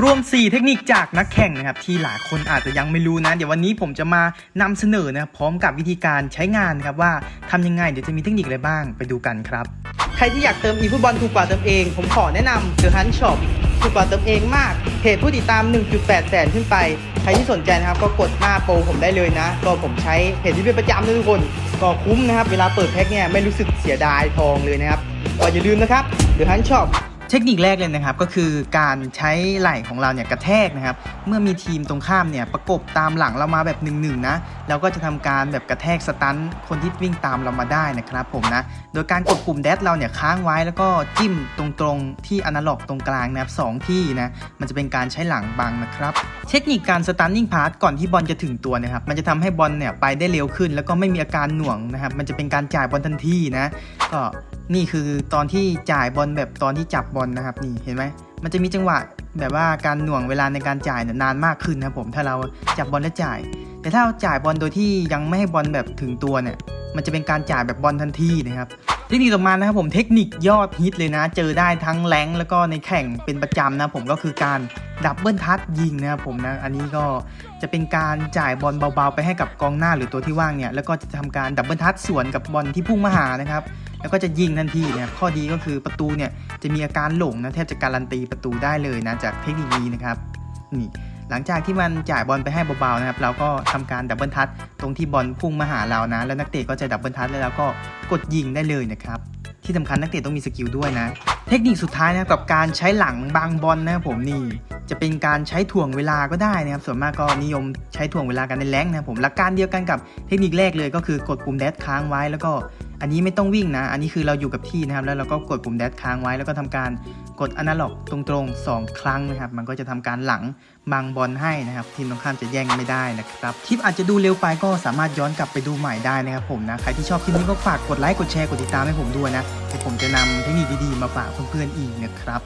รวม 4 เทคนิคจากนักแข่งนะครับที่หลายคนอาจจะยังไม่รู้นะ เดี๋ยววันนี้ผมจะมานำเสนอนะรพร้อมกับวิธีการใช้งานนะครับว่าทำยังไงเดี๋ยวจะมีเทคนิคอะไรบ้างไปดูกันครับ ใครที่อยากเติมอีฟุตบอลถูกกว่าเติมเอง ผมขอแนะนำ The Hunt Shop ถูกกว่าเติมเองมากเพจผู้ติดตาม 1.8 แสนขึ้นไป ใครที่สนใจนะครับก็กดหน้าโปรผมได้เลยนะ ก็ผมใช้เพจที่เป็นประจำนะทุกคน ก็คุ้มนะครับ เวลาเปิดแพ็คเนี่ยไม่รู้สึกเสียดายทองเลยนะครับก็อย่าลืมนะครับ The Hunt Shop เทคนิคแรกเลยนะครับก็คือการใช้ไหล่ของเราเนี่ยกระแทกนะครับ เมื่อมีทีมตรงข้ามเนี่ยประกบตามหลังเรามาแบบหนึ่งหนึ่งนะเราก็จะทำการแบบกระแทกสตันคนที่วิ่งตามเรามาได้นะครับผมนะโดยการกดปุ่มแดชเราเนี่ยค้างไว้แล้วก็จิ้มตรงๆที่อนาล็อกตรงกลางนะครับสองที่นะมันจะเป็นการใช้หลังบังนะครับ เทคนิคการสตันนิ่งพาสก่อนที่บอลจะถึงตัวนะครับมันจะทำให้บอลเนี่ยไปได้เร็วขึ้น แล้วก็ไม่มีอาการหน่วงนะครับมันจะเป็นการจ่ายบอลทันทีนะก็นี่คือตอนที่จ่ายบอลแบบตอนที่จับบอลนะครับนี่เห็นไหมมันจะมีจังหวะแบบว่าการหน่วงเวลาในการจ่ายเนี่ยนานมากขึ้นนะผมถ้าเราจับบอลและจ่าย แต่ถ้าเราจ่ายบอลโดยที่ยังไม่ให้บอลแบบถึงตัวเนี่ยมันจะเป็นการจ่ายแบบบอลทันทีนะครับ ทคนิคต่อมานะครับผมเทคนิคยอดฮิตเลยนะ เจอได้ทั้งแรงแล้วก็ในแข่งเป็นประจำนะผมก็คือการดับเบิลทัชยิงนะครับผมนะอันนี้ก็จะเป็นการจ่ายบอลเบาๆ ไปให้กับกองหน้าหรือตัวที่ว่างเนี่ยแล้วก็จะทำการดับเบิลทัชสวนกับบอลที่พุ่งมาหานะครับแล้วก็จะยิงทันทีเนี่ยข้อดีก็คือประตูเนี่ยจะมีอาการหลงนะแทบจะการันตีประตูได้เลยนะจากเทคนิคนี้นะครับนี่ หลังจากที่มันจ่ายบอลไปให้เบาๆนะครับ เราก็ทำการดับเบิลทัชตรงที่บอลพุ่งมาหาเรานะ แล้วนักเตะก็จะดับเบิลทัชแล้วเราก็กดยิงได้เลยนะครับ ที่สำคัญนักเตะต้องมีสกิลด้วยนะ เทคนิคสุดท้ายนะครับกับการใช้หลังบางบอลนะครับผมนี่ จะเป็นการใช้ถ่วงเวลาก็ได้นะครับ ส่วนมากก็นิยมใช้ถ่วงเวลากันในแรงนะครับผมหลักการเดียวกันกับเทคนิคแรกเลยก็คือกดปุ่มแดชค้างไว้แล้วก็ อันนี้ไม่ต้องวิ่งนะ อันนี้คือเราอยู่กับที่นะครับ แล้วเราก็กดปุ่มแดชค้างไว้แล้วก็ทำการกดอนาล็อกตรงๆ 2 ครั้งนะครับ มันก็จะทำการหลังบังบอลให้นะครับ ทีมตรงข้ามจะแย่งไม่ได้นะครับ คลิปอาจจะดูเร็วไปก็สามารถย้อนกลับไปดูใหม่ได้นะครับผมนะ ใครที่ชอบคลิปนี้ก็ฝากกดไลค์ กดแชร์ กดติดตามให้ผมด้วยนะเดี๋ยวผมจะนำเทคนิคดีๆ มาฝากเพื่อนๆอีกนะครับ